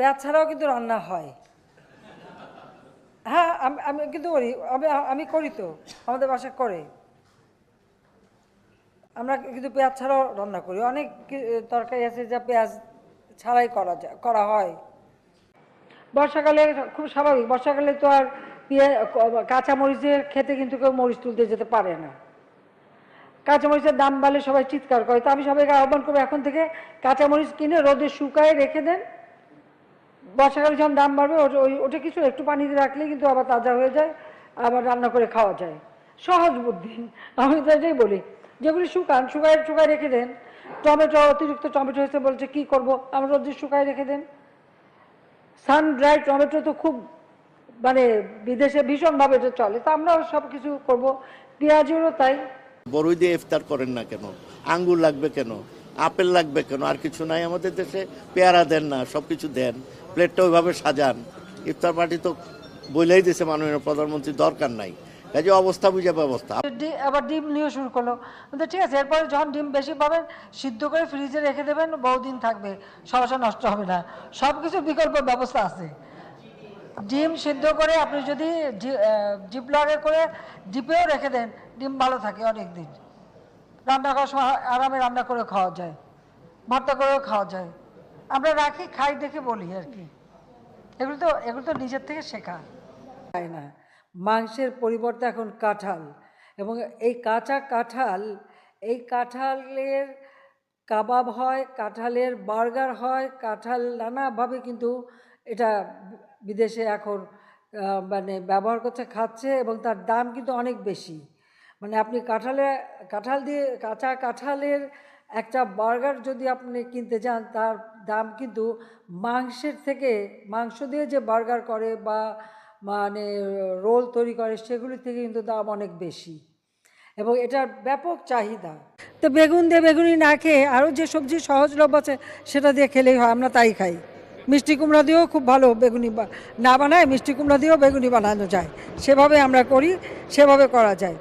পেঁয়াজ ছাড়াও কিন্তু রান্না হয়। হ্যাঁ আমি আমি কিন্তু করি। আমি আমি করি তো। আমাদের বাসা করে। আমরা কিন্তু পেঁয়াজ ছাড়াও রান্না করি। অনেক তরকারি আছে যা পেঁয়াজ ছাড়াই করা যায়, করা হয়। বর্ষাকালে খুব স্বাভাবিক। বর্ষাকালে তো আর পেঁয়াজ কাঁচা মরিচের খেতে কিন্তু কেউ মরিচ তুলতে যেতে পারে না। কাঁচামরিচের দাম বাড়লে সবাই চিৎকার করে। তো আমি সবাইকে আহ্বান করব, এখন থেকে কাঁচামরিচ কিনে রোদে শুকায় রেখে দেন। বর্ষাকালে যখন দাম বাড়বে ওই- ওটা কিছু একটু পানিতে রাখলেই কিন্তু আবার তাজা হয়ে যায়, আবার রান্না করে খাওয়া যায়। সহজ বুদ্ধি। আমি তো এটাই বলি। যেগুলি শুকান, শুকায় শুকায় রেখে দেন। টমেটো, অতিরিক্ত টমেটো হয়েছে বলছে, কি করব? আমরা রোদে শুকায় রেখে দেন। সান ড্রাই টমেটো তো খুব মানে বিদেশে ভীষণভাবে এটা চলে। তা আমরাও সব কিছু করব। পেঁয়াজেরও তাই। বড়ই দিয়ে ইফতার করেন না কেন? আঙ্গুর লাগবে কেন? আপেল লাগবে কেন? আর কিছু নাই আমাদের দেশে। পেয়ারা দেন না সব কিছু দেন। প্লেটটা ওইভাবে সাজান। ইফতার পার্টি তো বলেই দিছে মাননীয় প্রধানমন্ত্রী, দরকার নাই। কাজে অবস্থা বুঝে ব্যবস্থা। আবার ডিম নিয়ে শুরু করল। ঠিক আছে, এরপরে যখন ডিম বেশি পাবেন সিদ্ধ করে ফ্রিজে রেখে দেবেন, বহুদিন থাকবে সমস্যা নষ্ট হবে না। সব কিছু বিকল্প ব্যবস্থা আছে। ডিম সিদ্ধ করে আপনি যদি লগে করে ডিপেও রেখে দেন, ডিম ভালো থাকে অনেক দিন রান্না করার সময় আরামে রান্না করে খাওয়া যায়, ভর্তা করেও খাওয়া যায়। আমরা রাখি, খাই, দেখে, বলি আর কি। এগুলো তো এগুলো তো নিজের থেকে শেখা। খায় না? মাংসের পরিবর্তে এখন কাঁঠাল এবং এই কাঁচা কাঁঠাল, এই কাঁঠালের কাবাব হয়, কাঁঠালের বার্গার হয়, কাঁঠাল নানাভাবে কিন্তু এটা বিদেশে এখন মানে ব্যবহার করছে, খাচ্ছে এবং তার দাম কিন্তু অনেক বেশি। মানে আপনি কাঁঠালে, কাঁঠাল দিয়ে, কাঁচা কাঁঠালের একটা বার্গার যদি আপনি কিনতে যান তার দাম কিন্তু মাংসের থেকে, মাংস দিয়ে যে বার্গার করে বা মানে রোল তৈরি করে সেগুলি থেকে কিন্তু দাম অনেক বেশি। এবং এটার ব্যাপক চাহিদা। তো বেগুন দিয়ে বেগুনি না খেয়ে আরও যে সবজি সহজলভ্য আছে, সেটা দিয়ে খেলেই হয়, আমরা তাই খাই। মিষ্টি কুমড়া দিয়েও খুব ভালো বেগুনি না বানায়, মিষ্টি কুমড়া দিয়েও বেগুনি বানানো যায়। সেভাবে আমরা করি, সেভাবে করা যায়।